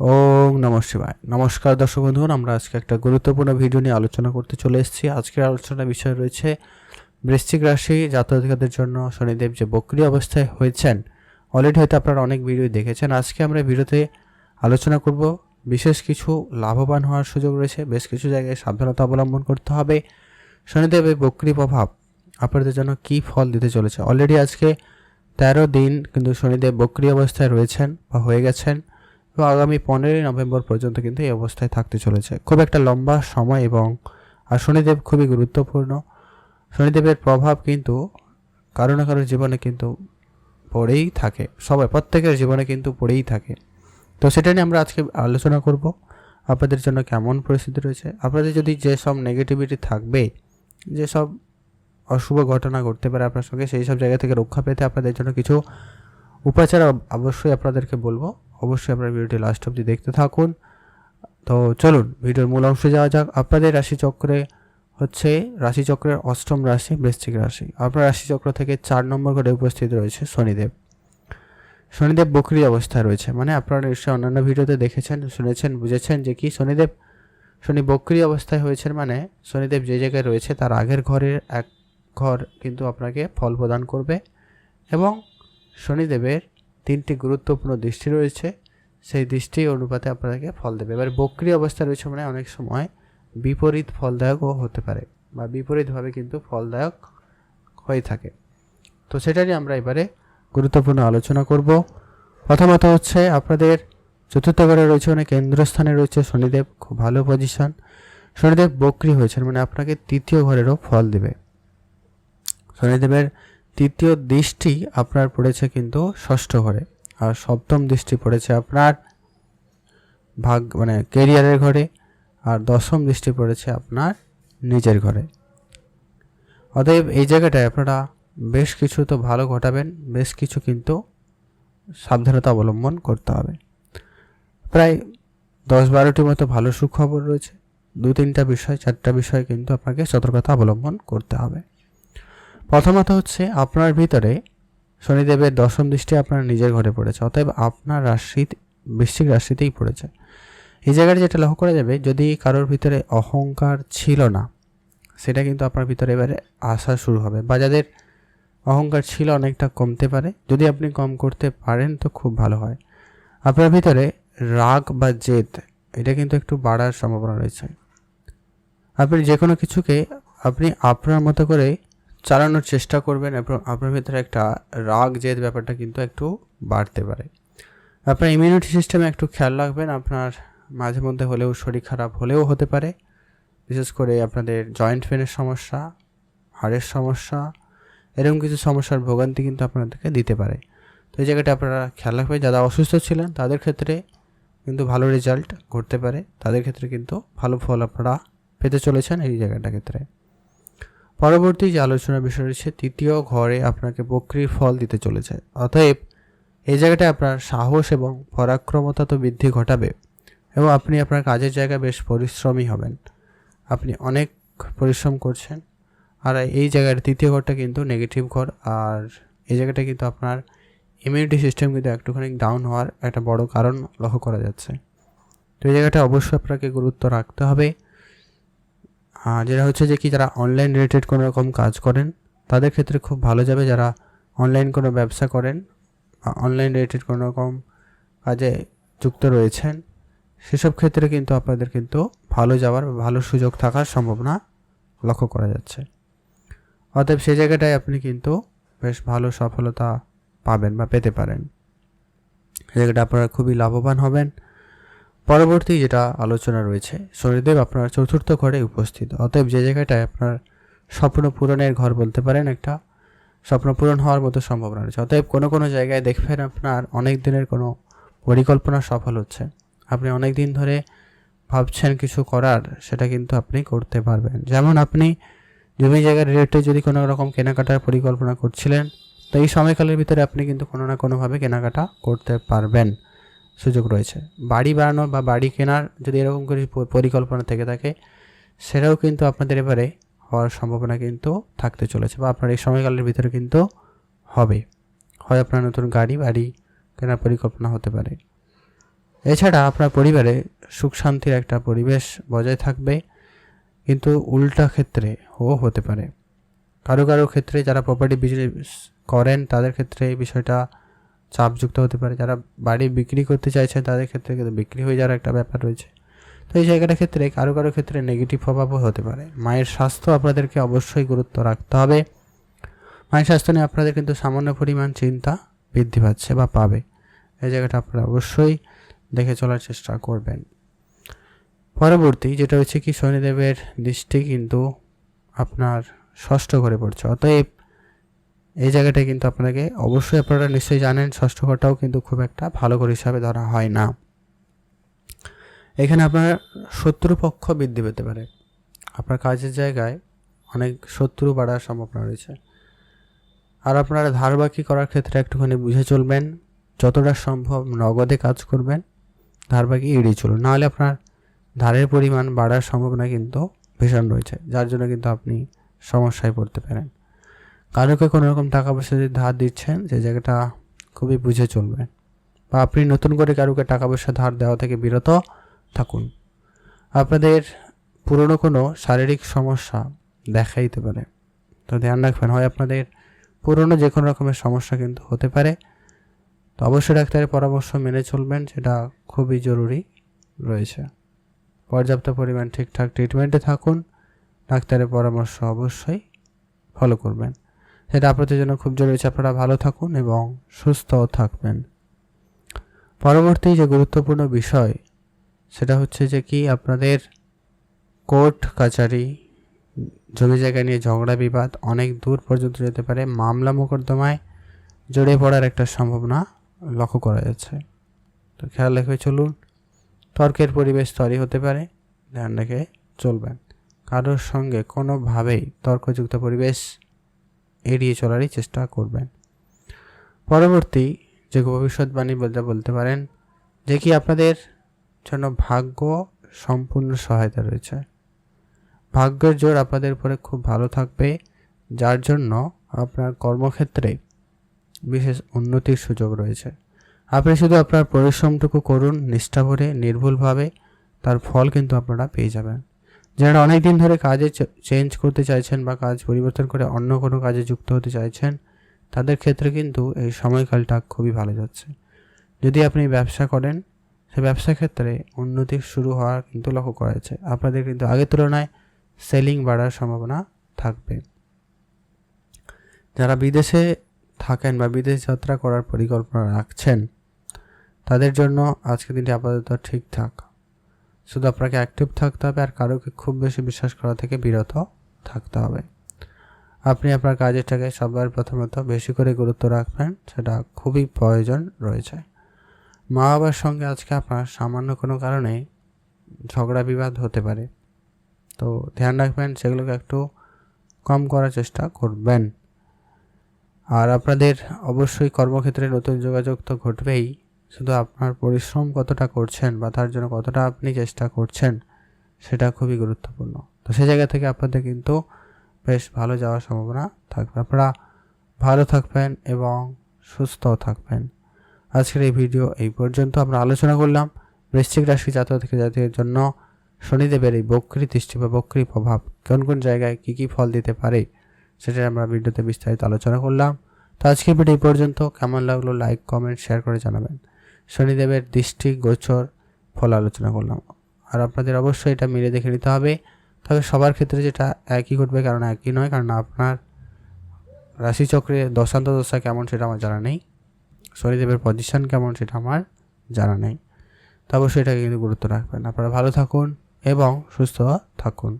ওম নম শিবায়। নমস্কার দর্শক বন্ধুগণ, আমরা আজকে একটা গুরুত্বপূর্ণ ভিডিও নিয়ে আলোচনা করতে চলে এসেছি। আজকের আলোচনার বিষয় রয়েছে বৃশ্চিক রাশি জাতকাদের জন্য শনিদেব যে বক্রি অবস্থায় হয়েছেন। অলরেডি হয়তো আপনারা অনেক ভিডিও দেখেছেন। আজকে আমরা ভিডিওতে আলোচনা করব বিশেষ কিছু লাভবান হওয়ার সুযোগ রয়েছে, বেশ কিছু জায়গায় সাবধানতা অবলম্বন করতে হবে। শনিদেবের বক্রি প্রভাব আপনাদের জন্য কী ফল দিতে চলেছে? অলরেডি আজকে তেরো দিন কিন্তু শনিদেব বক্রি অবস্থায় রয়েছেন বা হয়ে গেছেন। এবং আগামী পনেরোই নভেম্বর পর্যন্ত কিন্তু এই অবস্থায় থাকতে চলেছে। খুব একটা লম্বা সময় এবং, আর শনিদেব খুবই গুরুত্বপূর্ণ। শনিদেবের প্রভাব কিন্তু কারও না কারোর জীবনে কিন্তু পড়েই থাকে। সবাই, প্রত্যেকের জীবনে কিন্তু পড়েই থাকে। তো সেটা নিয়ে আমরা আজকে আলোচনা করব। আপনাদের জন্য কেমন পরিস্থিতি রয়েছে? আপনাদের যদি যেসব নেগেটিভিটি থাকবে, যেসব অশুভ ঘটনা ঘটতে পারে আপনার সঙ্গে, সেই সব জায়গা থেকে রক্ষা পেতে আপনাদের জন্য কিছু উপাচার অবশ্যই আপনাদেরকে বলব। অবশ্যই আপনার ভিডিওটি লাস্ট অবধি দেখতে থাকুন। তো চলুন, ভিডিওর মূল অংশে যাওয়া যাক। আপনাদের রাশিচক্রে হচ্ছে রাশিচক্রের অষ্টম রাশি, বৃশ্চিক রাশি। আপনার রাশিচক্র থেকে চার নম্বর করে উপস্থিত রয়েছে শনিদেব। শনিদেব বকরি অবস্থায় রয়েছে। মানে আপনারা নিশ্চয়ই অন্যান্য ভিডিওতে দেখেছেন, শুনেছেন, বুঝেছেন যে কি শনিদেব? শনি বকরি অবস্থায় হয়েছেন মানে শনিদেব যে জায়গায় রয়েছে তার আগের ঘরের এক ঘর কিন্তু আপনাকে ফল প্রদান করবে এবং শনিদেবের তিনটি গুরুত্বপূর্ণ দৃষ্টি রয়েছে, সেই দৃষ্টি অনুপাতে আপনাকে ফল দেবে। এবার বক্রি অবস্থা রয়েছে মানে অনেক সময় বিপরীত ফলদায়কও হতে পারে বা বিপরীতভাবে কিন্তু ফলদায়ক হয়ে থাকে। তো সেটা নিয়ে আমরা এবারে গুরুত্বপূর্ণ আলোচনা করব। প্রথমত হচ্ছে আপনাদের চতুর্থ ঘরে রয়েছে মানে কেন্দ্রস্থানে রয়েছে শনিদেব, খুব ভালো পজিশন শনিদেব বক্রি হয়েছেন মানে আপনাকে তৃতীয় ঘরেরও ফল দেবে। শনিদেবের তৃতীয় দৃষ্টি আপনার পড়েছে কিন্তু ষষ্ঠ ঘরে, আর সপ্তম দৃষ্টি পড়েছে আপনার ভাগ মানে কেরিয়ারের ঘরে, আর দশম দৃষ্টি পড়েছে আপনার নিজের ঘরে। অতএব এই জায়গাটায় আপনারা বেশ কিছু তো ভালো ঘটাবেন, বেশ কিছু কিন্তু সাবধানতা অবলম্বন করতে হবে। প্রায় দশ বারোটি মতো ভালো সুখবর রয়েছে, দু তিনটা বিষয়, চারটা বিষয় কিন্তু আপনাকে সতর্কতা অবলম্বন করতে হবে। প্রথমত হচ্ছে আপনার ভিতরে শনিদেবের দশম দৃষ্টি আপনার নিজের ঘরে পড়েছে, অতএব আপনার রাশি বৃশ্চিক রাশিতেই পড়েছে। এই জায়গায় যেটা লক্ষ্য করা যাবে, যদি কারোর ভিতরে অহংকার ছিল না, সেটা কিন্তু আপনার ভিতরে এবারে আসা শুরু হবে বা যাদের অহংকার ছিল অনেকটা কমতে পারে, যদি আপনি কম করতে পারেন তো খুব ভালো হয়। আপনার ভিতরে রাগ বা জেদ, এটা কিন্তু একটু বাড়ার সম্ভাবনা রয়েছে। আপনি যে কোনো কিছুকে আপনি আপনার মতো করে চালানোর চেষ্টা করবেন এবং আপনার ভিতরে একটা রাগ জেদ ব্যাপারটা কিন্তু একটু বাড়তে পারে। আপনার ইমিউনিটি সিস্টেমে একটু খেয়াল রাখবেন, আপনার মাঝে মধ্যে হলেও শরীর খারাপ হলেও হতে পারে। বিশেষ করে আপনাদের জয়েন্ট পেনের সমস্যা, হাড়ের সমস্যা, এরকম কিছু সমস্যার ভোগান্তি কিন্তু আপনাদেরকে দিতে পারে। তো এই জায়গাটা আপনারা খেয়াল রাখবেন, যারা অসুস্থ ছিলেন তাদের ক্ষেত্রে কিন্তু ভালো রেজাল্ট ঘটতে পারে। তাদের ক্ষেত্রে কিন্তু ভালো ফল আপনারা পেতে চলেছেন এই জায়গাটার ক্ষেত্রে। পরবর্তী যে আলোচনার বিষয় রয়েছে, তৃতীয় ঘরে আপনাকে বক্রির ফল দিতে চলেছে অতএব, এই জায়গাটায় আপনার সাহস এবং পরাক্রমতা তো বৃদ্ধি ঘটাবে এবং আপনি আপনার কাজের জায়গায় বেশ পরিশ্রমী হবেন। আপনি অনেক পরিশ্রম করছেন। আর এই জায়গার তৃতীয় ঘরটা কিন্তু নেগেটিভ ঘর। আর এই জায়গাটা কিন্তু আপনার ইমিউনিটি সিস্টেম কিন্তু একটুখানি ডাউন হওয়ার একটা বড় কারণ লক্ষ্য করা যাচ্ছে। তো এই জায়গাটা অবশ্যই আপনাকে গুরুত্ব রাখতে হবে। যেটা হচ্ছে যে কি, যারা অনলাইন রিলেটেড কোনো রকম কাজ করেন, তাদের ক্ষেত্রে খুব ভালো যাবে যারা অনলাইন কোনো ব্যবসা করেন অনলাইন রিলেটেড কোনো রকম কাজে যুক্ত রয়েছেন, সেসব ক্ষেত্রে কিন্তু আপনাদের কিন্তু ভালো যাওয়ার, ভালো সুযোগ থাকার সম্ভাবনা লক্ষ্য করা যাচ্ছে। অতএব সেই জায়গাটায় আপনি কিন্তু বেশ ভালো সফলতা পাবেন বা পেতে পারেন। সেই জায়গাটা আপনারা খুবই লাভবান হবেন। পরবর্তী যেটা আলোচনা রয়েছে, শনিদেব আপনার চতুর্থ ঘরে উপস্থিত। অতএব যে জায়গাটায় আপনার স্বপ্ন পূরণের ঘর বলতে পারেন, একটা স্বপ্ন পূরণ হওয়ার মতো সম্ভাবনা রয়েছে। অতএব কোনো কোনো জায়গায় দেখবেন আপনার অনেক দিনের কোনো পরিকল্পনা সফল হচ্ছে। আপনি অনেক দিন ধরে ভাবছেন কিছু করার, সেটা কিন্তু আপনি করতে পারবেন। যেমন আপনি জমি জায়গার রিলেটেড যদি কোনো রকম কেনাকাটার পরিকল্পনা করছিলেন, তো এই সময়কালের ভিতরে আপনি কিন্তু কোনো না কোনোভাবে কেনাকাটা করতে পারবেন। সুযোগ রয়েছে। বাড়ি বানানো বা বাড়ি কেনার যদি এরকম করে পরিকল্পনা থেকে থাকে, সেটাও কিন্তু আপনাদের এবারে হওয়ার সম্ভাবনা কিন্তু থাকতে চলেছে বা আপনার এই সময়কালের ভিতরে কিন্তু হবে। হয় আপনার নতুন গাড়ি, বাড়ি কেনার পরিকল্পনা হতে পারে। এছাড়া আপনার পরিবারে সুখ শান্তির একটা পরিবেশ বজায় থাকবে, কিন্তু উল্টা ক্ষেত্রে ও হতে পারে। কারও কারও ক্ষেত্রে যারা প্রপার্টি বিজনেস করেন, তাদের ক্ষেত্রে এই বিষয়টা চাপযুক্ত হতে পারে। যারা বাড়ি বিক্রি করতে চাইছে, তাদের ক্ষেত্রে কিন্তু বিক্রি হয়ে যাওয়ার একটা ব্যাপার রয়েছে। তো এই জায়গাটার ক্ষেত্রে কারও কারও ক্ষেত্রে নেগেটিভ প্রভাবও হতে পারে। মায়ের স্বাস্থ্য আপনাদেরকে অবশ্যই গুরুত্ব রাখতে হবে। মায়ের স্বাস্থ্য নিয়ে আপনাদের কিন্তু সামান্য পরিমাণ চিন্তা বৃদ্ধি পাচ্ছে বা পাবে। এই জায়গাটা আপনারা অবশ্যই দেখে চলার চেষ্টা করবেন। পরবর্তী যেটা হচ্ছে কি, শনিদেবের দৃষ্টি কিন্তু আপনার ষষ্ঠ ঘরে পড়ছে। অতএব এই জায়গাটায় কিন্তু আপনাকে অবশ্যই আপনারা নিশ্চয়ই জানেন, ষষ্ঠ ঘরটাও কিন্তু খুব একটা ভালো ঘর হিসাবে ধরা হয় না। এখানে আপনার শত্রুপক্ষ বৃদ্ধি পেতে পারে। আপনার কাজের জায়গায় অনেক শত্রু বাড়ার সম্ভাবনা রয়েছে। আর আপনারা ধার বাকি করার ক্ষেত্রে একটুখানি বুঝে চলবেন, যতটা সম্ভব নগদে কাজ করবেন, ধার বাকি এড়িয়ে চলুন। নাহলে আপনার ধারের পরিমাণ বাড়ার সম্ভাবনা কিন্তু ভীষণ রয়েছে, যার জন্য কিন্তু আপনি সমস্যায় পড়তে পারেন। কারোকে কোনো রকম টাকা পয়সা যদি ধার দিচ্ছেন, যে জায়গাটা খুবই বুঝে চলবেন বা আপনি নতুন করে কারোকে টাকা পয়সা ধার দেওয়া থেকে বিরত থাকুন। আপনাদের পুরনো কোনো শারীরিক সমস্যা দেখা দিতে পারে। তো ধ্যান রাখবেন, হয় আপনাদের পুরনো যে কোনো রকমের সমস্যা কিন্তু হতে পারে। তো অবশ্যই ডাক্তারের পরামর্শ মেনে চলবেন, সেটা খুবই জরুরি রয়েছে। পর্যাপ্ত পরিমাণ ঠিকঠাক ট্রিটমেন্টে থাকুন, ডাক্তারের পরামর্শ অবশ্যই ফলো করবেন। সেটা আপনাদের জন্য খুব জরুরি আপনারা ভালো থাকুন এবং সুস্থও থাকবেন। পরবর্তী যে গুরুত্বপূর্ণ বিষয়, সেটা হচ্ছে যে কি আপনাদের কোর্ট কাচারি, জমি জায়গা নিয়ে ঝগড়া, বিবাদ অনেক দূর পর্যন্ত যেতে পারে। মামলা মোকদ্দমায় জড়িয়ে পড়ার একটা সম্ভাবনা লক্ষ্য করা যাচ্ছে। তো খেয়াল রেখে চলুন, তর্কের পরিবেশ তৈরি হতে পারে, ধ্যান রেখে চলবেন। কারোর সঙ্গে কোনোভাবেই তর্কযুক্ত পরিবেশ এড়িয়ে চলারই চেষ্টা করবেন। পরবর্তী যে ভবিষ্যৎবাণী বলতে বলতে পারেন, যে কি আপনাদের জন্য ভাগ্য সম্পূর্ণ সহায়তা রয়েছে। ভাগ্যের জোর আপনাদের উপরে খুব ভালো থাকবে, যার জন্য আপনার কর্মক্ষেত্রে বিশেষ উন্নতির সুযোগ রয়েছে। আপনি শুধু আপনার পরিশ্রমটুকু করুন নিষ্ঠাভরে নির্ভুলভাবে, তার ফল কিন্তু আপনারা পেয়ে যাবেন। যারা অনেক দিন ধরে কাজে চেঞ্জ করতে চাইছেন বা কাজ পরিবর্তন করে অন্য কোনো কাজে যুক্ত হতে চাইছেন, তাদের ক্ষেত্রে কিন্তু এই সময়কালটা খুবই ভালো যাচ্ছে। যদি আপনি ব্যবসা করেন, সে ব্যবসা ক্ষেত্রে উন্নতি শুরু হওয়ার কিন্তু লক্ষ্য করা যাচ্ছে। আপনাদের কিন্তু আগের তুলনায় সেলিং বাড়ার সম্ভাবনা থাকবে। যারা বিদেশে থাকেন বা বিদেশ যাত্রা করার পরিকল্পনা রাখছেন, তাদের জন্য আজকের দিনটি আপাতত ঠিকঠাক শুধু আপনাকে অ্যাক্টিভ থাকতে হবে আর কারোকে খুব বেশি বিশ্বাস করা থেকে বিরত থাকতে হবে। আপনি আপনার কাজেরটাকে সবার প্রথমত বেশি করে গুরুত্ব রাখবেন, সেটা খুবই প্রয়োজন রয়েছে। মা বাবার সঙ্গে আজকে আপনার সামান্য কোনো কারণে ঝগড়া বিবাদ হতে পারে। তো ধ্যান রাখবেন, সেগুলোকে একটু কম করার চেষ্টা করবেন। আর আপনাদের অবশ্যই কর্মক্ষেত্রে নতুন যোগাযোগ তো ঘটবেই। শুধু আপনার পরিশ্রম কতটা করছেন বা তার জন্য কতটা আপনি চেষ্টা করছেন, সেটা খুবই গুরুত্বপূর্ণ। তো সে জায়গা থেকে আপনাদের কিন্তু বেশ ভালো যাওয়ার সম্ভাবনা থাকবে। আপনারা ভালো থাকবেন এবং সুস্থও থাকবেন। আজকের এই ভিডিও এই পর্যন্ত। আমরা আলোচনা করলাম বৃশ্চিক রাশি জাতক থেকে জাতির জন্য শনিদেবের এই বক্রি দৃষ্টি বা বক্রি প্রভাব কোন কোন জায়গায় কী কী ফল দিতে পারে সেটা আমরা ভিডিওতে বিস্তারিত আলোচনা করলাম। তো আজকের ভিডিও এই পর্যন্ত। কেমন লাগল লাইক কমেন্ট শেয়ার করে জানাবেন। শনিদেবের দৃষ্টি, গোচর, ফল আলোচনা করলাম। আর আপনাদের অবশ্যই এটা মিলে দেখে নিতে হবে। তবে সবার ক্ষেত্রে যেটা একই ঘটবে, কারণ একই নয়, কারণ আপনার রাশিচক্রে দশান্ত দশা কেমন সেটা আমার জানা নেই। শনিদেবের পজিশন কেমন সেটা আমার জানা নেই। তো অবশ্যই এটাকে কিন্তু গুরুত্ব রাখবেন। আপনারা ভালো থাকুন এবং সুস্থ থাকুন।